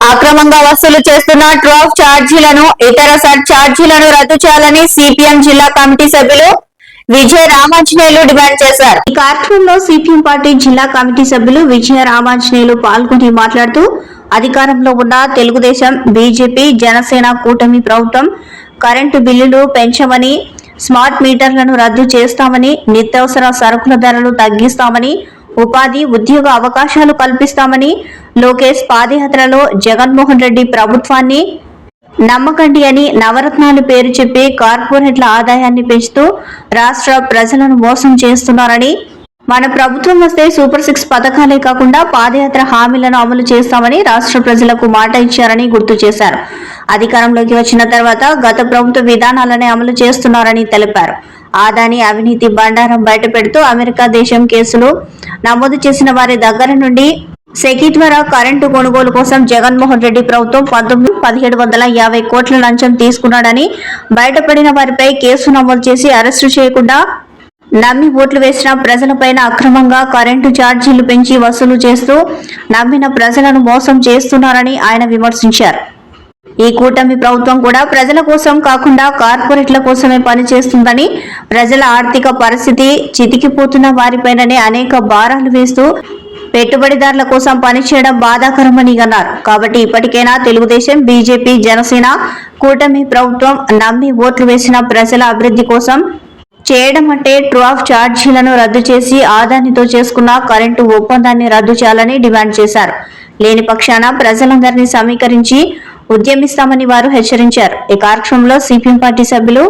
అక్రమంగా వసూలు చేస్తున్న ట్రాఫ్ ఛార్జీలను ఇతర సర్ ఛార్జీలను రద్దు చేయాలని సిపిఎం జిల్లా కమిటీ సభ్యులు విజయ రామాంజనేయులు డిమాండ్ చేశారు. ఈ కార్యక్రమంలో సిపిఎం పార్టీ జిల్లా కమిటీ సభ్యులు విజయ రామాంజనేయులు పాల్గొని మాట్లాడుతూ అధికారంలో ఉన్న తెలుగుదేశం బీజేపీ జనసేన కూటమి ప్రభుత్వం కరెంటు బిల్లులు పెంచమని స్మార్ట్ మీటర్లను రద్దు చేస్తామని నిత్యవసర సరుకుల ధరలు తగ్గిస్తామని ఉపాధి ఉద్యోగ అవకాశాలు కల్పిస్తామని లోకేష్ పాదయాత్రలో జగన్మోహన్ రెడ్డి ప్రభుత్వాన్ని నమ్మకండి అని నవరత్నాలు పేరు చెప్పి కార్పొరేట్ల ఆదాయాన్ని పెంచుతూ రాష్ట్ర ప్రజలను మోసం చేస్తున్నారని మన ప్రభుత్వం వస్తే సూపర్ సిక్స్ పథకాలే కాకుండా పాదయాత్ర హామీలను అమలు చేస్తామని రాష్ట్ర ప్రజలకు మాట ఇచ్చారని గుర్తు చేశారు. అధికారంలోకి వచ్చిన తర్వాత గత ప్రభుత్వ విధానాలనే అమలు చేస్తున్నారని తెలిపారు. ఆదాని అవినీతి బండారం బయటపెడుతూ అమెరికా దేశం కేసులు నమోదు చేసిన వారి దగ్గర నుండి సెకీ ద్వారా కరెంటు కొనుగోలు కోసం జగన్మోహన్ రెడ్డి ప్రభుత్వం పంతొమ్మిది పదిహేడు వందల యాభై కోట్ల లంచం తీసుకున్నాడని బయటపడిన వారిపై కేసు నమోదు చేసి అరెస్టు చేయకుండా నమ్మి ఓట్లు వేసిన ప్రజలపైన అక్రమంగా కరెంటు ఛార్జీలు పెంచి వసూలు చేస్తూ నమ్మిన ప్రజలను మోసం చేస్తున్నారని ఆయన విమర్శించారు. ఈ కూటమి ప్రభుత్వం కూడా ప్రజల కోసం కాకుండా కార్పొరేట్ల కోసమే పనిచేస్తుందని ప్రజల ఆర్థిక పరిస్థితి చితికిపోతున్న వారిపైననే అనేక భారాలు వేస్తూ పెట్టుబడిదారుల కోసం పనిచేయడం బాధాకరమని అన్నారు. కాబట్టి ఇప్పటికైనా తెలుగుదేశం బీజేపీ జనసేన కూటమి ప్రభుత్వం నమ్మి ఓట్లు వేసిన ప్రజల అభివృద్ధి కోసం చేయడం అంటే ట్రూ ఆఫ్ ఛార్జీలను రద్దు చేసి ఆదానితో చేసుకున్న కరెంటు ఒప్పందాన్ని రద్దు చేయాలని డిమాండ్ చేశారు. లేని పక్షాన ప్రజలందరినీ సమీకరించి ఉద్యమిస్తామని వారు హెచ్చరించారు. ఈ కార్యక్రమంలో సిపిఎం పార్టీ సభ్యులు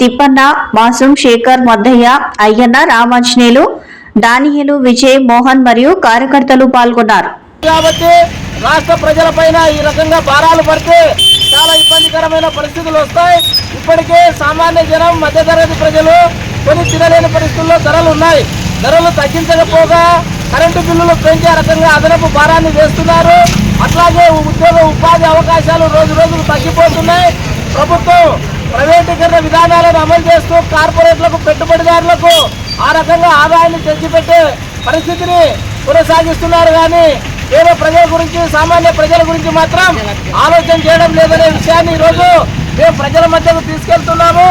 తిప్పన్న మాసం శేఖర్ మద్దయ్య అయ్యన్న రామాంజనేయులు దానియలు విజయ్ మోహన్ మరియు కార్యకర్తలు పాల్గొన్నారు. కాబట్టి రాష్ట్ర ప్రజలపైన ఈ రకంగా భారాలు పడితే చాలా ఇబ్బందికరమైన పరిస్థితులు వస్తాయి. ఇప్పటికే సామాన్య జనం మధ్యతరగతి ప్రజలు కొన్ని తినలేని పరిస్థితుల్లో ధరలు ఉన్నాయి. ధరలు తగ్గించకపోగా కరెంటు బిల్లులు పెంచే రకంగా అదనపు భారాన్ని వేస్తున్నారు. అట్లాగే ఉద్యోగ ఉపాధి అవకాశాలు రోజు రోజులు తగ్గిపోతున్నాయి. ప్రభుత్వం ప్రైవేటీకరణ విధానాలను అమలు చేస్తూ కార్పొరేట్లకు పెట్టుబడిదారులకు ఆ రకంగా ఆదాయాన్ని తెచ్చిపెట్టే పరిస్థితిని కొనసాగిస్తున్నారు. కానీ పేద ప్రజల గురించి సామాన్య ప్రజల గురించి మాత్రం ఆలోచన చేయడం లేదనే విషయాన్ని ఈరోజు మేము ప్రజల మధ్యకు తీసుకెళ్తున్నాము.